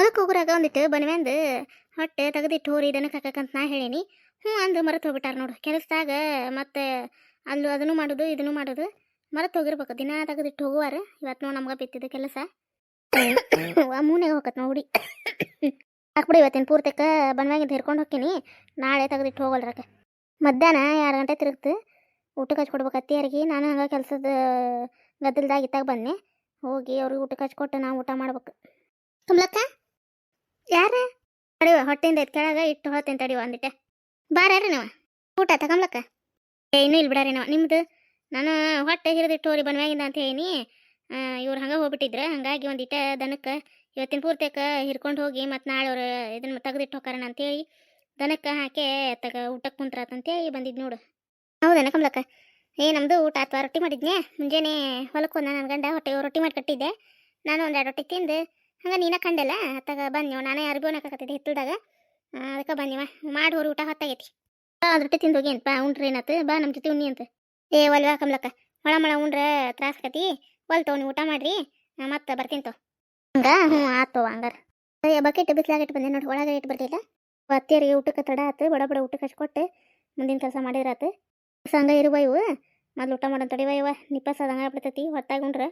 ಹೊಲಕ್ಕೆ ಹೋಗುರಾಗ ಒಂದಿಟ್ಟು ಬನ್ವೆಂದು ಹೊಟ್ಟೆ ತೆಗೆದಿಟ್ಟು ಹೋರಿ ದನಕ್ಕೆ ಹಾಕಕ್ಕಂತ ನಾ ಹೇಳೀನಿ. ಹ್ಞೂ ಅಂದು ಮರೆತು ಹೋಗ್ಬಿಟ್ಟಾರ ನೋಡು. ಕೆಲಸದಾಗ ಮತ್ತೆ ಅಲ್ಲೂ ಅದನ್ನು ಮಾಡೋದು, ಇದನ್ನು ಮಾಡೋದು, ಮರೆತು ಹೋಗಿರ್ಬೇಕು. ದಿನ ತೆಗೆದಿಟ್ಟು ಹೋಗುವಾರ. ಇವತ್ತು ನೋಡಿ ನಮ್ಗೆ ಬಿತ್ತಿದ್ದು ಕೆಲಸ. ಮೂನೆಗೆ ಹೋಗತ್ ನೋಡಿ ಹಾಕ್ಬಿಡಿ ಇವತ್ತಿನ ಪೂರ್ತಕ್ಕೆ ಬನ್ವಾಗಿದ್ದು ಹಿರ್ಕೊಂಡು ಹೋಗ್ತೀನಿ ನಾಳೆ ತೆಗೆದಿಟ್ಟು ಹೋಗಲ್ರಕ್ಕೆ. ಮಧ್ಯಾಹ್ನ ಎರಡು ಗಂಟೆ ತಿರುಗ್ತು? ಊಟಕ್ಕೆ ಹಚ್ಕೊಡ್ಬೇಕು ಅತ್ತಿಯರಿಗೆ ನಾನು ಹಂಗೆ ಕೆಲಸದ ಗದ್ದಲ್ದಾಗ ಇತ್ತಾಗ ಬಂದೆ. ಹೋಗಿ ಅವ್ರಿಗೆ ಊಟಕ್ಕೆ ಹಚ್ಕೊಟ್ಟು ನಾವು ಊಟ ಮಾಡ್ಬೇಕು. ಯಾರ ತಡಿವ ಹೊಟ್ಟೆಯಿಂದ ಎದ್ದು ಕೆಳಗ ಇಟ್ಟು ಹೊತ್ತೇನೆ ತಡಿವ ಅಂದಿಟ್ಟೆ ಬಾರ್ರಿ ನಾವ? ಊಟ ತಗೊಂಬ್ಲಕ್ಕ? ಏ, ಇನ್ನೂ ಇಲ್ಲಿ ಬಿಡಾರಿ ನಾವ. ನಿಮ್ದು? ನಾನು ಹೊಟ್ಟೆ ಹಿರಿದಿಟ್ಟು ಹೋರಿ ಬನ್ವಾಗಿಂದ ಅಂತ ಹೇಳಿ ಇವ್ರು ಹಂಗೆ ಹೋಗ್ಬಿಟ್ಟಿದ್ರೆ. ಹಂಗಾಗಿ ಒಂದಿಟ್ಟ ದನಕ್ಕೆ ಇವತ್ತಿನ ಪೂರ್ತಿಯಕ್ಕ ಹಿರ್ಕೊಂಡು ಹೋಗಿ ಮತ್ತು ನಾಳೆ ಅವ್ರು ಇದನ್ನು ತೆಗೆದಿಟ್ಟು ಹೋಗಾರಣ ಅಂತೇಳಿ ದನಕ್ಕೆ ಹಾಕಿ ತಗ ಊಟಕ್ಕೆ ಕುಂತ್ರಾತಂತೇಳಿ ಬಂದಿದ್ದು ನೋಡು. ಹೌದನ ಕಮಲಕ್ಕ? ಏ ನಮ್ಮದು ಊಟ ಅಥವಾ ರೊಟ್ಟಿ ಮಾಡಿದ್ನೇ ಮುಂಜಾನೆ ಹೊಲಕ್ಕೆ ಹೋದ ನನ್ನ ಗಂಡ ಹೊಟ್ಟೆ ರೊಟ್ಟಿ ಮಾಡಿ ಕಟ್ಟಿದ್ದೆ. ನಾನು ಒಂದು ಎರಡು ರೊಟ್ಟಿ ತಿಂದು ಹಂಗೆ ನೀನ ಕಂಡಲ್ಲ? ಅತ್ತಾಗ ಬನ್ನಿ ನಾನೇ ಅರ್ಬಿ ಹಾಕಕತ್ತಿದ್ದೆ ಹಿತ್ತಲ್ದಾಗ. ಅದಕ್ಕೆ ಬಂದಿವ ಮಾಡಿ ಹೋರಿ, ಊಟ ಹೊತ್ತಾಗೈತಿ. ಒಂದು ರೊಟ್ಟಿ ತಿಂದು ಹೋಗಿ ಬಾ ಉಂಡ್ರಿ ಏನಾತು? ಬಾ ನಮ್ಮ ಜೊತೆ ಉಣ್ಣಿ ಅಂತ. ಏ, ಒಲ್ವಾ, ಕಮ್ಲಕ್ಕ. ಮಳ ಮಳ, ಉಂಡ್ರೆ ತ್ರಾಸಕತಿ ಒಲ್ ತಗೋ ನೀವು ಊಟ ಮಾಡ್ರಿ. ಮತ್ತೆ ಬರ್ತೀನಿ ತೋ. ಹಂಗ? ಹ್ಞೂ, ಆತು ಹಂಗಾರ. ಬಕೆಟ್ ಬಿಸಿಲಾಗ ಇಟ್ಟು ಬಂದೆ ನೋಡಿ, ಒಳಗೆ ಇಟ್ಟು ಬರ್ತಿಲ್ಲ ಅತ್ತಿಯರಿಗೆ ಊಟಕ್ಕೆ ತಡ ಆತು. ಬಡ ಬಡ ಊಟಕ್ಕೆ ಹಚ್ಕೊಟ್ಟು ಮುಂದಿನ ಕೆಲಸ ಮಾಡಿದ್ರಾತು ಹಂಗ ಇರುವ ಇವು. ಮೊದ್ಲು ಊಟ ಮಾಡೋಣ ತಡಿವ ಇವ. ನಿಪ್ಪಸ್ ಅದಂಗ ಆಗ್ಬಿಡ್ತೈತಿ. ಹೊತ್ತಾಗುಂಡ್ರೆ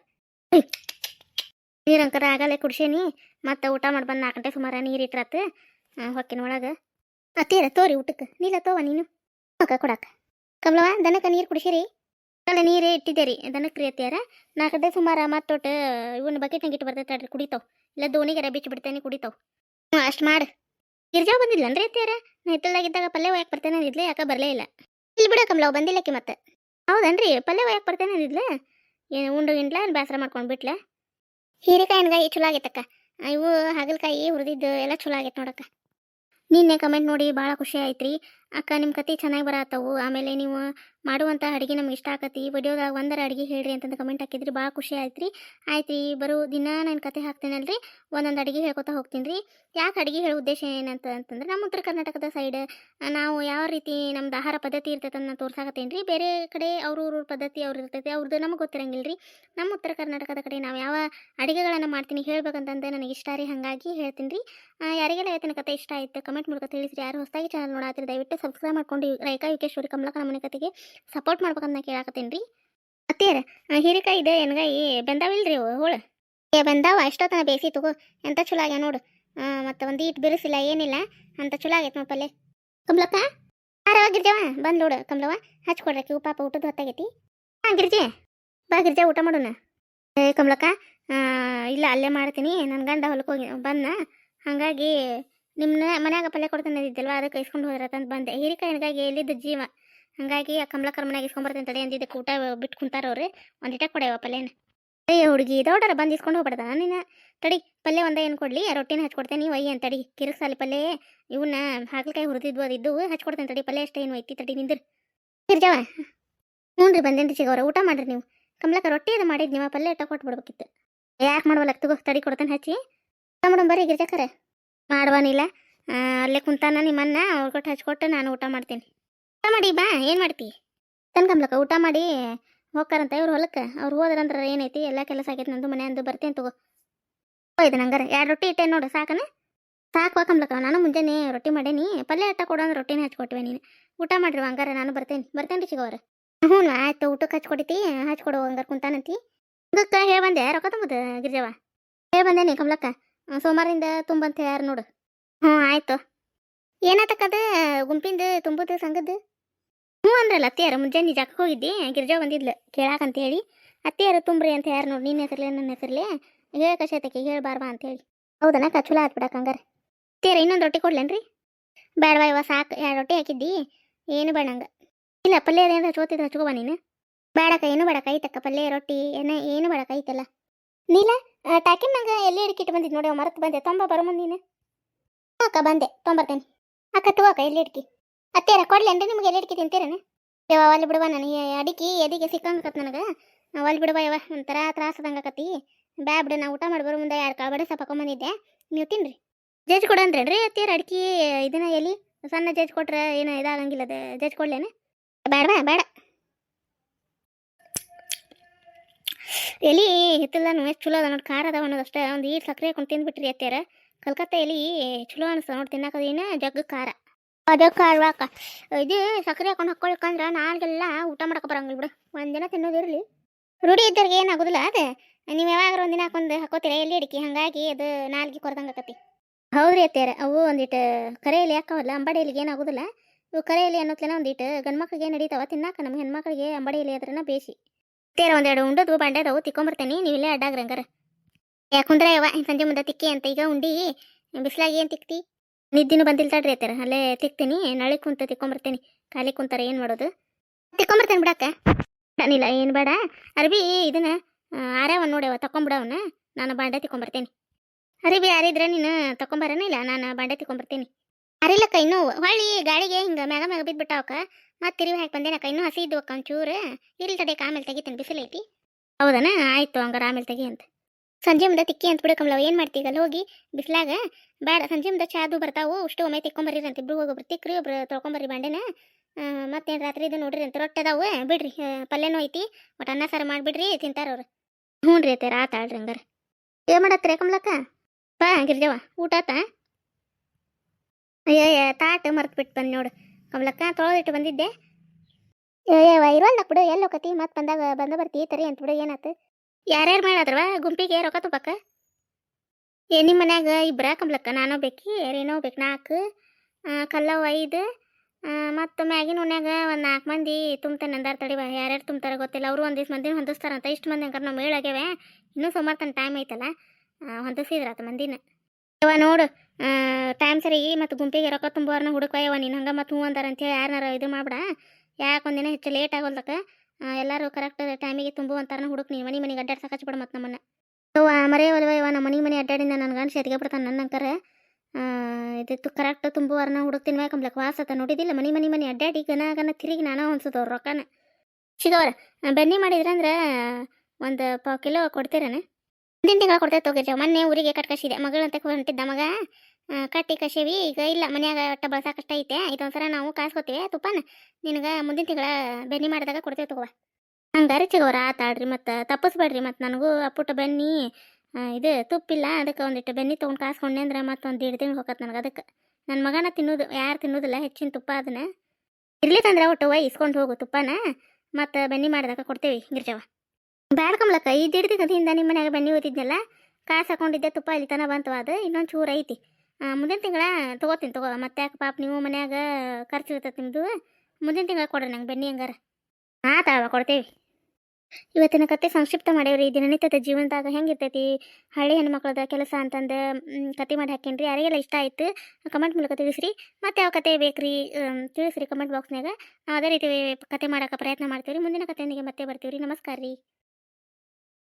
ನೀರಂಕರ ಆಗಲೇ ಕುಡ್ಸೇನಿ ಮತ್ತೆ ಊಟ ಮಾಡಿ ಬಂದು ನಾಲ್ಕು ಗಂಟೆ ಸುಮಾರು ನೀರು ಇಟ್ರಾತು. ಹೊಕ್ಕಿನ ಒಳಗೆ. ಅತ್ತೀರ, ತೋರಿ ಊಟಕ್ಕೆ ನೀಲ ತೋವ ನೀನು. ಅಕ್ಕ ಕೊಡಕ್ಕ ಕಮಲವ ದನಕ್ಕೆ ನೀರು ಕುಡಿಸಿರಿ. ಅಲ್ಲ ನೀರೇ ಇಟ್ಟಿದ್ದೆ ರೀ ದನಕ್ಕೆ ರೀ ಅತ್ತಿಯಾರ. ನಾಲ್ಕು ಗಂಟೆ ಸುಮಾರು ಮತ್ತೊಟ್ಟು ಇವನ್ನ ಬಕೆಟ್ನಾಗ ಇಟ್ಟು ಬರ್ತೈತೆ ಅಡ್ರಿ ಕುಡಿತಾವ್. ಇಲ್ಲ ದೋಣಿಗೆರ ಬಿಚ್ಚಿ ಬಿಡ್ತೇನೆ, ಕುಡಿತಾವ್. ಹ್ಞೂ ಅಷ್ಟು ಮಾಡು. ಗಿರ್ಜಾವ್ ಬಂದಿಲ್ಲನ್ರಿ ಅತ್ತಿಯಾರ? ನಾ ಹಿತ್ತಲ್ದಾಗಿದ್ದಾಗ ಪಲ್ಯ ಒಯ್ಯಕ್ಕೆ ಬರ್ತೇನೆ ಅಂದಿದ್ಲೆ ಯಾಕೆ ಬರಲೇ ಇಲ್ಲ. ಇಲ್ಲಿ ಬಿಡ ಕಮಲವ್ ಬಂದಿಲ್ಲಕ್ಕೆ ಮತ್ತೆ. ಹೌದನ್ರಿ, ಪಲ್ಯ ಒಯ್ಯಕ್ಕೆ ಬರ್ತೇನೆ ಅಂದಿದ್ಲೆ ಏನು ಉಂಡು ಗಿಂಡ್ಲ ಬೇಸರ ಮಾಡ್ಕೊಂಡು ಬಿಟ್ಲೆ? ಹೀರೆಕಾಯಿ ಹಣ್ಗಾಯಿ ಚಲೋ ಆಗೈತಕ್ಕ. ಇವು ಹಾಗಲಕಾಯಿ ಹುರಿದಿದ್ದು ಎಲ್ಲ ಚಲೋ ಆಗೈತೆ ನೋಡಕ್ಕ. ನಿನ್ನೆ ಕಮೆಂಟ್ ನೋಡಿ ಭಾಳ ಖುಷಿ ಆಯ್ತ್ರಿ. ಅಕ್ಕ ನಿಮ್ಮ ಕತೆ ಚೆನ್ನಾಗಿ ಬರತ್ತವು ಆಮೇಲೆ ನೀವು ಮಾಡುವಂಥ ಅಡುಗೆ ನಮ್ಗೆ ಇಷ್ಟ ಆಕತಿ ವಿಡಿಯೋದಾಗ ಒಂದರ ಅಡುಗೆ ಹೇಳ್ರಿ ಅಂತಂದು ಕಮೆಂಟ್ ಹಾಕಿದ್ರಿ ಭಾಳ ಖುಷಿ ಆಯ್ತ್ರಿ. ರೀ ಆಯ್ತು ರೀ ಬರೋ, ದಿನ ನಾನು ಕತೆ ಹಾಕ್ತೀನಲ್ರಿ. ಒಂದೊಂದು ಅಡುಗೆ ಹೇಳ್ಕೊತಾ ಹೋಗ್ತೀನಿ ರೀ ಯಾಕೆ ಅಡುಗೆ ಹೇಳೋ ಉದ್ದೇಶ ಏನಂತ ಅಂತಂದ್ರೆ, ನಮ್ಮ ಉತ್ತರ ಕರ್ನಾಟಕದ ಸೈಡ್ ನಾವು ಯಾವ ರೀತಿ ನಮ್ದು ಆಹಾರ ಪದ್ಧತಿ ಇರ್ತೈತೆ ಅಂತ ತೋರ್ಸಾಕತ್ತೇನೆ ರೀ ಬೇರೆ ಕಡೆ ಅವ್ರ ಊರ ಪದ್ಧತಿ ಅವ್ರು ಇರ್ತೈತೆ ಅವ್ರದ್ದು ನಮಗೆ ಗೊತ್ತಿರಂಗಿಲ್ಲ ರೀ ನಮ್ಮ ಉತ್ತರ ಕರ್ನಾಟಕದ ಕಡೆ ನಾವು ಯಾವ ಅಡುಗೆಗಳನ್ನು ಮಾಡ್ತೀನಿ ಹೇಳ್ಬೇಕಂತಂದ್ರೆ ನನಗೆ ಇಷ್ಟ ರೀ, ಹಾಗಾಗಿ ಹೇಳ್ತೀನಿ ರೀ ಯಾರಿಗೆಲ್ಲ ಇವತ್ತಿನ ಕತೆ ಇಷ್ಟ ಆಯ್ತು ಕಮೆಂಟ್ ಮೂಲಕ ತಿಳಿಸಿರಿ. ಯಾರು ಹೊಸದಾಗಿ ಚಾನಲ್ ನೋಡಾತಿರಿ, ದಯವಿಟ್ಟು ಸಬ್ಸ್ಕ್ರೈಬ್ ಮಾಡ್ಕೊಂಡು ರೇಖಾ ಯುಕೇಶ್ವರಿ ಕಮಲಕ ಮನೆ ಕತೆಗೆ ಸಪೋರ್ಟ್ ಮಾಡ್ಬೇಕಂತ ಕೇಳಾಕತ್ತೀನಿ ರೀ ಅತ್ತೇರ ಹೀರೆಕಾಯಿ ಇದೆ, ಎಣ್ಗಾಯಿ, ಬೆಂದಾವಿಲ್ರಿ ಹೋಳು. ಏ, ಬೆಂದಾವ, ಎಷ್ಟೊತ್ತನ ಬೇಸಿ ತಗೋ, ಎಂತ ಚಲೋ ಆಗ್ಯ ನೋಡು. ಮತ್ತೆ ಒಂದು ಈಟ್ ಬಿರುಸಿಲ್ಲ, ಏನಿಲ್ಲ, ಅಂತ ಚಲೋ ಆಗೈತೆ ನೋಡಿ ಪಲ್ಲೆ. ಕಮಲಕ್ಕ ಆರವ ಗಿರ್ಜವ ಬಂದು ನೋಡು ಕಮಲವ ಹಚ್ಕೊಡ್ರಕ್ಕೆ ಉಪ್ಪ ಪಾಪ ಊಟದ ಹೊತ್ತಾಗೈತಿ. ಹಾ, ಗಿರ್ಜೆ, ಬಾ ಗಿರ್ಜೆ, ಊಟ ಮಾಡೋಣ. ಏ, ಕಮಲಕ್ಕ ಇಲ್ಲ, ಅಲ್ಲೇ ಮಾಡ್ತೀನಿ ನನ್ನ ಗಂಡ ಹೊಲಕ್ಕೆ ಹೋಗಿ ಬಂದ, ಹಾಗಾಗಿ ನಿಮ್ಮನ್ನ ಮನ್ಯಾಗ ಪಲ್ಯ ಕೊಡ್ತಾನೆ ಇದ್ದಲ್ವ ಅದಕ್ಕೆ ಇಸ್ಕೊಂಡು ಹೋದ್ರತಂತ ಬಂದೆ. ಹೀರಿಕಾಯಿ ಹಣ್ಗಾಗಿ ಎಲ್ಲಿದ್ದ ಜೀವ? ಹಂಗಾಗಿ ಆ ಕಮಲಕರ ಮನ್ಯಾಗ ಇಸ್ಕೊಂಬರ್ತೇನೆ ತಡೆ ಅಂದಿದ್ದಕ್ಕೆ ಊಟ ಬಿಟ್ಟು ಕುಂತಾರವ್ರಿ ಒಂದು ಇಟ ಕೊಡೆಯವ ಪಲ್ಯನ. ಏ ಹುಡುಗಿ ದೊಡ್ಡರ ಬಂದು ಇಸ್ಕೊಂಡು ಹೋಗ್ಬಾರ್ದ ನೀನು ತಡಿ, ಪಲ್ಯ ಒಂದೇ ಏನು ಕೊಡ್ಲಿ? ರೊಟ್ಟಿನ ಹಚ್ಕೊಡ್ತೇನೆ ನೀವು ಅಯ್ಯನ್ ತಡಿ. ಕಿರಿಕ್ಸಾಲಿ ಪಲ್ಯ ಇವನ್ನ ಹಾಗಲಕಾಯಿ ಹುರಿದಿದ್ವು ಅದಿದ್ದು ಹಚ್ಕೊಡ್ತೇನೆ ತಡಿ. ಪಲ್ಯ ಅಷ್ಟೇ ಏನು ಐತಿ ತಡಿ ನಿಂದ್ರು ಇರ್ಜವ ಹ್ಞೂ ರೀ ಬಂದೇನ್ರಿ ಸಿಗವ್ರ ಊಟ ಮಾಡ್ರಿ ನೀವು. ಕಮಲಕ ರೊಟ್ಟಿ ಅದು ಮಾಡಿದ್, ನೀವು ಪಲ್ಯ ಇಟ್ಟ ಕೊಟ್ಬಿಡ್ಬೇಕಿತ್ತು. ಯಾಕೆ ಮಾಡ್ವಲ್ಲ ತಡಿ ಕೊಡ್ತೇನೆ ಹಚ್ಚಿ. ಮೇಡಮ್ ಬರೀ ಬರ್ರಿ ಗಿರ್ಜಕ್ಕರೆ ಮಾಡುವನಿಲ್ಲ. ಅಲ್ಲೇ ಕುಂತಾನ ನಿಮ್ಮನ್ನ, ಅವ್ರ ಕೊಟ್ಟು ಹಚ್ಕೊಟ್ಟು ನಾನು ಊಟ ಮಾಡ್ತೀನಿ. ಊಟ ಮಾಡಿ ಬಾ, ಏನು ಮಾಡ್ತಿ? ತನ್ ಕಮ್ಲಕ್ಕ ಊಟ ಮಾಡಿ ಹೋಗ್ತಾರಂತ ಇವ್ರು ಹೊಲಕ್ಕೆ. ಅವ್ರು ಹೋದ್ರಂದ್ರೆ ಏನೈತಿ? ಎಲ್ಲ ಕೆಲಸ ಆಗೈತೆ ನಂದು, ಮನೆ ಅಂದು ಬರ್ತೇನೆ ತಗೋ. ಹೋಯ್ತು ನಂಗಾರ ಎರಡು ರೊಟ್ಟಿ ಇಟ್ಟೆ ನೋಡು, ಸಾಕನ? ಸಾಕು ಕಮ್ಲಕ್ಕ ನಾನು ಮುಂಜಾನೆ ರೊಟ್ಟಿ ಮಾಡೇನಿ. ಪಲ್ಯ ಇಟ್ಟ ಕೊಡು ಅಂದ್ರೆ ರೊಟ್ಟಿನೇ ಹಚ್ಕೊಟ್ವೆ ನೀನು. ಊಟ ಮಾಡ್ರಿ ಹಂಗಾರ, ನಾನು ಬರ್ತೇನೆ. ಬರ್ತೇನೆ ರೀ ಸಿಗೋರು ಹ್ಞೂ, ಆಯ್ತು ಊಟಕ್ಕೆ ಹಚ್ಕೊಡಿತಿ ಹಚ್ಕೊಡು ಹಂಗಾರ ಕುಂತಾನಂತಿ. ಇದಕ್ಕೆ ಹೇಳಿ ಬಂದೆ, ರೊಕ್ಕ ತುಂಬುದು ಗಿರ್ಜವ? ಹೇಳಿ ಬಂದೇನಿ ಕಮಲಕ್ಕ ಆ, ಸೋಮವಾರದಿಂದ ತುಂಬಂತ ಯಾರು ನೋಡು. ಹ್ಞೂ ಆಯಿತು. ಏನಾತಕ್ಕದ ಗುಂಪಿಂದ ತುಂಬುದು ಸಂಘದ್ದು? ಹ್ಞೂ ಅಂದ್ರಲ್ಲ ಅತ್ತೆಯಾರ ಮುಂಜಾನೆ ಜಾಗಕ್ಕೆ ಹೋಗಿದ್ದಿ ಗಿರ್ಜಾ ಬಂದಿದ್ಲು ಕೇಳಾಕಂತ ಹೇಳಿ. ಅತ್ತಿಯಾರ ತುಂಬ್ರಿ ಅಂತ ಯಾರು ನೋಡು ನಿನ್ನ ಹೆಸರ್ಲೆ ನನ್ನ ಹೆಸರ್ಲೆ ಹೇಳ ಕಶತಕ್ಕೆ ಹೇಳ್ಬಾರ್ಬಾ ಅಂತ ಹೇಳಿ. ಹೌದನ ಕಚ್ಚುಲ ಹಾಕ್ಬಿಡಕ್ಕೆ ಹಂಗಾರೆ. ಅತ್ತಿಯಾರ ಇನ್ನೊಂದು ರೊಟ್ಟಿ ಕೊಡ್ಲೇನ್ರಿ? ಬೇಡವಾ ಇವ ಸಾಕು ಎರಡು ರೊಟ್ಟಿ ಹಾಕಿದ್ದಿ ಏನು ಬೇಡಂಗ ಇಲ್ಲ ಪಲ್ಯ ಅದೇನು ಹಚ್ಕೋತಿದ್ದು ಹಚ್ಕೋಬಾ ನೀನು? ಬೇಡಕ್ಕ ಏನು ಬೇಡಕ್ಕ ಐತಕ್ಕ ಪಲ್ಯ ರೊಟ್ಟಿ ಏನ ಏನು ಬೇಡಕ್ಕ ಐತಲ್ಲ. ನೀಲ ಟಾಕಿನ್ ನಂಗೆ ಎಲ್ಲಿ ಇಡ್ಕಿಟ್ಟು ಬಂದಿದ್ದು ನೋಡಿ, ಮರತ್ ಬಂದೆ. ತೊಂಬ ಬರೋ ಮುಂದೆ ನೀನು ಅಕ್ಕ, ಬಂದೆ. ತೊಂಬರ್ತೇನೆ. ಅಕ್ಕ ತೂ ಅಕ್ಕ, ಎಲ್ಲಿ ಇಡ್ಕಿ ಅತ್ತೇರ ಕೊಡ್ಲೇನ್ರಿ ನಿಮ್ಗೆ ಎಲ್ಲಿ ಇಡ್ಕಿ ತಿಂತೀರೇನೆ? ಯವ್ವ, ಅಲ್ಲಿ ಬಿಡುವ ನನಗೆ ಅಡಿಕೆ ಎದಿಗೆ ಸಿಕ್ಕಂಗತ್ ನನಗೆ. ಅಲ್ಲಿ ಬಿಡುವ ಯವ್ವ. ಒಂಥರ ತ್ರಾಸದಂಗಕತಿ ಬ್ಯಾ ಬಿಡು, ನಾ ಊಟ ಮಾಡಿ ಬರೋ ಮುಂದೆ ಯಾರು ಕಾಳು ಸಹ ಬಂದಿದ್ದೆ ನೀವು ತಿನ್ರಿ. ಜಜ್ಜ್ ಕೊಡನ್ರೇನ್ರಿ ಅತ್ತೇರ ಅಡಿಕೆ ಇದನ್ನ ಎಲ್ಲಿ? ಸಣ್ಣ ಜಜ್ ಕೊಟ್ರೆ ಏನು ಇದಾಗಂಗಿಲ್ಲ ಜಜ್ ಕೊಡ್ಲೇನೆ? ಬೇಡ ಬೇಡ ಬೇಡ ಎಲಿ ಹಿತ್ತಲ್ಲ ಎಷ್ಟು ಚಲೋ ಅದ ನೋಡಿ. ಖಾರ ಅದಾವ ಅನ್ನೋದಷ್ಟೇ. ಒಂದು ಈಟ್ ಸಕ್ಕರೆ ಹಾಕೊಂಡು ತಿಂದ್ಬಿಟ್ರಿ ಅತ್ತೇರ ಕಲ್ಕತ್ತಾ ಎಲಿ ಚಲೋ ಅನ್ಸ ನೋಡಿ ತಿನ್ನಕದೇನ ಜಗ್ ಖಾರ. ಅದ ಖಾರವಾಕ ಇದು ಸಕ್ಕರೆ ಹಾಕೊಂಡು ಹಾಕೊಳ್ಕಂದ್ರೆ ನಾಲ್ಗೆಲ್ಲ ಊಟ ಮಾಡಕ ಬರಂಗಿಲ್ಲ ಬಿಡು. ಒಂದಿನ ತಿನ್ನೋದಿರಲಿ ರೂಢಿ ಇದ್ದವ್ರಿಗೆ ಏನಾಗೋದಿಲ್ಲ ಅದು. ನೀವು ಯಾವಾಗ ಒಂದಿನ ಹಾಕೊಂಡು ಹಾಕೋತೀರ ಎಲ್ಲಿ ಅಡಿಕೆ? ಹಾಗಾಗಿ ಅದು ನಾಲ್ಗೆ ಕೊರ್ದಂಗೆ ಆಕತಿ. ಹೌದ್ರಿ ಅತ್ತೇರ ಅವು ಒಂದಿಟ್ಟು ಕರೆಯಲ್ಲಿ ಹಾಕವಲ್ಲ, ಅಂಬಾಡಿ ಎಲೆಗೆ ಏನಾಗೋದಿಲ್ಲ ಇವು ಕರೆಯಲ್ಲಿ ಅನ್ನೋತ್ಲೇನ ಒಂದಿಟ್ಟು ಗಂಡ್ಮಕ್ಳಿಗೆ ನಡೀತಾವ? ತಿನ್ನಾಕ ನಮ್ಮ ಹೆಣ್ಮಕ್ಳಿಗೆ ಅಂಬಾಡಿ ಎಲೆ ಅದ್ರನ ಬೇಸಿ ತೇರ ಒಂದೆರಡು ಉಂಡದು ಬಂಡೆದವು ತಿಕ್ಕೊಂಬರ್ತೇನೆ ನೀವು ಇಲ್ಲೇ ಅಡ್ಡಾಗ್ರಿ ಹಂಗಾರ. ಯಾಕಂದ್ರೆ ಯಾವ ಸಂಜೆ ಮುಂದೆ ತಿಕ್ಕಿ ಅಂತ. ಈಗ ಉಂಡಿ, ಬಿಸಿಲಾಗಿ ಏನು ತಿಕ್ತಿ? ನಿದ್ದಿನೂ ಬಂದಿಲ್ಲ ತಡ್ರಿ ಅತ್ತಾರ ಅಲ್ಲೇ ತಿಕ್ತೀನಿ. ನಾಳೆ ಕುಂತ ತಿಕ್ಕೊಂಬರ್ತೇನೆ ಖಾಲಿ ಕುಂತಾರ, ಏನು ಮಾಡೋದು? ತಿಕ್ಕೊಂಬರ್ತೇನೆ ಬಿಡಕ್ಕ. ನಾನಿಲ್ಲ ಏನು ಬೇಡ. ಅರ್ಬಿ, ಇದನ್ನ ಆರ್ಯಾವ ನೋಡ್ಯವ ತಕೊಂಬಿಡವನ್ನ ನಾನು ಬಾಂಡೆ ತಿಕ್ಕೊಂಬರ್ತೇನೆ ಅರಿಬಿ ಯಾರಿದ್ರೆ ನೀನು ತಕೊಂಬರನ ಇಲ್ಲ. ನಾನು ಬಾಂಡೆ ತಿಕ್ಕೊಂಬರ್ತೀನಿ ಅರಿಲ್ಲಕ್ಕ ಇನ್ನೂ? ಹೊಳ್ಳಿ, ಗಾಳಿಗೆ ಹಿಂಗೆ ಮ್ಯಾಗ ಮ್ಯಾಗ ಬಿದ್ದುಬಿಟ್ಟಾವಕ್ಕ ಮತ್ತೆ ತಿರುವಿ ಹಾಕಿ ಬಂದೇನಕ್ಕ ಇನ್ನೂ ಹಸಿ ಇದ್ದು ಅಕ್ಕ, ಒಂಚೂರು. ಇಲ್ಲಿ ತಡೆಯಕ್ಕೆ ಆಮೇಲೆ ತೆಗಿತೀನಿ ಬಿಸಿಲೈತಿ ಹೌದನ? ಆಯ್ತು ಹಂಗಾರೆ, ಆಮೇಲೆ ತೆಗಿ ಅಂತ. ಸಂಜೆ ಮುಂದೆ ತಿಕ್ಕಿ ಅಂತ ಬಿಡು ಕಮಲವ್ ಏನು ಮಾಡ್ತೀಗಲ್ಲ ಹೋಗಿ? ಬಿಸ್ಲಾಗ ಬೇಡ, ಸಂಜೆ ಮುಂದೆ ಚಾದು ಬರ್ತಾವು, ಅಷ್ಟು ಒಮ್ಮೆ ತಿಕ್ಕೊಂಬರ್ರಿ ಅಂತ. ಇಬ್ರು ಒಬ್ರು ತಿಕ್ರಿ ಒಬ್ರು ತೊಳ್ಕೊಂಬರ್ರಿ ಬಾಂಡೆನ. ಮತ್ತೇನು ರಾತ್ರಿ ಇದು ನೋಡ್ರಿ ಅಂತ. ರೊಟ್ಟಿ ಅದಾವು ಬಿಡ್ರಿ ಪಲ್ಯನೂ ಐತಿ. ಒಟ್ಟು ಅನ್ನ ಸಾರು ಮಾಡಿಬಿಡ್ರಿ, ತಿಂತಾರೆ ಅವ್ರು. ಹ್ಞೂ ರೀ ಅತ್ತಾರ ಆತಾಳ್ರಿ ಹಂಗಾರೆ. ಏನು ಮಾಡತ್ತೀರ ಕಮಲಕ್ಕ? ಬಾ ಗಿರ್ಜವ ಊಟ ಆತ? ಅಯ್ಯಯ್ಯ, ತಾಟ ಮರ್ತು ಬಿಟ್ಟು ಬಂದು ನೋಡು. ಕಮಲಕ್ಕ ತೊಳೆದಿಟ್ಟು ಬಂದಿದ್ದೆ. ಇರೋಲ್ಲ ಬಿಡು, ಎಲ್ಲಿ ಮತ್ತೆ ಬಂದಾಗ ಬಂದ ಬರ್ತಿ ತರಿ ಅಂತ ಬಿಡು, ಏನಾತು? ಯಾರ್ಯಾರು ಮಾಡಾದ್ರವ ಗುಂಪಿಗೆ ರೊಕ್ಕ ತುಂಬಕ್ಕ ಏ ನಿಮ್ಮ ಮನ್ಯಾಗ ಇಬ್ಬರ ಕಂಬ್ಲಕ್ಕ ನಾನು ಬೇಕಿ ಯಾರೇನೋ ಬೇಕು ನಾಲ್ಕು ಕಲ್ಲವ್ ಐದು ಮತ್ತು ಮ್ಯಾಗಿನ ಉಣ್ಯಾಗ ಒಂದು ನಾಲ್ಕು ಮಂದಿ ತುಂಬ್ತಾನೆ ಅಂದಾರ ತಡಿವ, ಯಾರ್ಯಾರು ತುಂಬ್ತಾರ ಗೊತ್ತಿಲ್ಲ, ಅವರು ಒಂದಿಷ್ಟು ಮಂದಿನ ಹೊಂದಿಸ್ತಾರಂತ ಇಷ್ಟು ಮಂದಿ ಹಂಗಾರೆ ನಾವು ಹೇಳಾಗ್ಯವೆ ಇನ್ನೂ ಸುಮಾರು ತನ್ನ ಟೈಮ್ ಐತಲ್ಲ ಹೊಂದಿಸಿದ್ರೆ ಹೊಂದಿಸಿದ್ರಾತ ಮಂದಿನ. ಅವ ನೋಡು ಟೈಮ್ ಸರಿ, ಮತ್ತು ಗುಂಪಿಗೆ ರೊಕ್ಕ ತುಂಬುವಾರನ ಹುಡುಕಯ್ಯವ ನೀನು ಹಂಗೆ ಮತ್ತು ಹ್ಞೂ ಅಂದಾರ ಅಂತೇಳಿ ಯಾರನ್ನಾರ ಇದು ಮಾಡ್ಬಿಡ. ಯಾಕೆ ಒಂದಿನ ಹೆಚ್ಚು ಲೇಟ್ ಆಗೋಲ್ದಕ್ಕೆ? ಎಲ್ಲರೂ ಕರೆಕ್ಟ್ ಟೈಮಿಗೆ ತುಂಬು ಅಂತಾರನ ಹುಡುಕ್ ನೀನು ಮನೆ ಮನೆಗೆ ಅಡ್ಡಾಡ್ಸಕ್ಕೆ ಹಚ್ಬಿಡ ಮತ್ತು ನಮ್ಮನ್ನ. ಯವ್ವ, ಮರೇ ಒಲ್ವ ಯವ್ವ ನಮ್ಮ ಮನೆ ಮನೆ ಅಡ್ಡಾಡಿಂದ ನನ್ನ ಗಂಡ ಸೇತಿಗೆ ಬಿಡ್ತಾನೆ ನನ್ನ ಅಂಕರ. ಇದು ಕರೆಕ್ಟ್ ತುಂಬುವಾರನ ಹುಡುಕ್ತೀನಿ ಮ್ಯಾಕ ವಾಸ ಅಂತ ನೋಡಿದಿಲ್ಲ ಮನೆ ಮನೆ ಮನೆ ಅಡ್ಡಾಡಿ ಗನ ಗನ ತಿರುಗಿ ನಾನ ಅನ್ಸದವ್ರು ರೊಕ್ಕನ. ಸಿಗೋರ ಬೆನ್ನಿ ಮಾಡಿದ್ರಂದ್ರೆ ಒಂದು ಪಾವು ಕಿಲೋ ಕೊಡ್ತೀರನ? ಮುಂದಿನ ತಿಂಗಳ ಕೊಡ್ತೇವೆ ತೊಗೋತೇವೆ ಮೊನ್ನೆ ಊರಿಗೆ ಕಟ್ ಕಸಿದೆ ಮಗಳಂತ ಹೊಂಟಿದ್ದ ಮಗ. ಕಟ್ಟಿ ಕಸೇವಿ. ಈಗ ಇಲ್ಲ, ಮನ್ಯಾಗ ಒಟ್ಟ ಬಳಸಾಕಷ್ಟ ಐತೆ. ಇದೊಂದ್ಸಲ ನಾವು ಕಾಸ್ಕೋತೀವಿ ತುಪ್ಪನ ನಿನಗೆ ಮುಂದಿನ ತಿಂಗಳ ಬೆನ್ನಿ ಮಾಡಿದಾಗ ಕೊಡ್ತೇವೆ ತಗೋ ಹಂಗಾರೆ ಚಿಗೋರ ಆತಾಡ್ರಿ ಮತ್ತು ತಪ್ಪಿಸ್ಬೇಡ್ರಿ ಮತ್ತು ನನಗೂ ಅಪ್ಪುಟ್ಟ ಬೆನ್ನಿ ಇದು ತುಪ್ಪಿಲ್ಲ. ಅದಕ್ಕೆ ಒಂದಿಟ್ಟು ಬೆನ್ನಿ ತೊಗೊಂಡು ಕಾಸ್ಕೊಂಡೆ ಅಂದ್ರೆ ಮತ್ತೊಂದು ಎರಡು ತಿಂಗಳು ಹೋಗತ್ತೆ ನನಗೆ ಅದಕ್ಕೆ. ನನ್ನ ಮಗನ ತಿನ್ನೋದು, ಯಾರು ತಿನ್ನೋದಿಲ್ಲ, ಹೆಚ್ಚಿನ ತುಪ್ಪ ಅದನ್ನ. ಇರ್ಲಿ ತಂದ್ರೆ ಒಟ್ಟು ಇಸ್ಕೊಂಡು ಹೋಗು ತುಪ್ಪನ. ಮತ್ತು ಬೆನ್ನಿ ಮಾಡಿದಾಗ ಕೊಡ್ತೇವೆ ಗಿರ್ಜವ. ಬ್ಯಾಡ ಕಮಲಕ್ಕ, ಈ ದಿಡ್ದಿ ಕದಿಂದ ನಿಮ್ಮ ಮನ್ಯಾಗ ಬೆನ್ನಿ ಓದಿದ್ನಲ್ಲ, ಕಾಸು ಹಾಕೊಂಡಿದ್ದೆ, ತುಪ್ಪ ಇಲ್ಲಿ ತನ ಬಂತು, ಅದು ಇನ್ನೊಂದು ಚೂರು ಐತಿ. ಮುಂದಿನ ತಿಂಗಳ ತೊಗೋತೀನಿ ತಗೋ, ಮತ್ತೆ ಯಾಕೆ ಪಾಪ ನೀವು ಮನ್ಯಾಗ ಖರ್ಚು ಇರ್ತೈತೆ ನಿಮ್ಮದು ಮುಂದಿನ ತಿಂಗಳ ಕೊಡ್ರಿ ನಂಗೆ, ಬನ್ನಿ ಹಂಗಾರ. ಆತಾವ ಕೊಡ್ತೇವೆ. ಇವತ್ತಿನ ಕತೆ ಸಂಕ್ಷಿಪ್ತ ಮಾಡೇವ್ರಿ ದಿನನಿತ್ಯದ ಜೀವನದಾಗ ಹೆಂಗಿರ್ತೈತಿ, ಹಳ್ಳಿ ಹೆಣ್ಮಕ್ಳದ ಕೆಲಸ ಅಂತಂದು ಕತೆ ಮಾಡಿ ಹಾಕೇನ್ರಿ ಯಾರಿಗೆಲ್ಲ ಇಷ್ಟ ಆಯ್ತು, ಕಮೆಂಟ್ ಮೂಲಕ ತಿಳಿಸ್ರಿ, ಮತ್ತೆ ಯಾವ ಕತೆ ಬೇಕ್ರಿ ತಿಳಿಸ್ರಿ ಕಮೆಂಟ್ ಬಾಕ್ಸ್ನಾಗ ನಾವು ಅದೇ ರೀತಿ ಕತೆ ಮಾಡೋಕೆ ಪ್ರಯತ್ನ ಮಾಡ್ತೀವಿ ರೀ ಮುಂದಿನ ಕತೆಯೊಂದಿಗೆ ಮತ್ತೆ ಬರ್ತೀವಿ ರೀ ನಮಸ್ಕಾರ ರೀ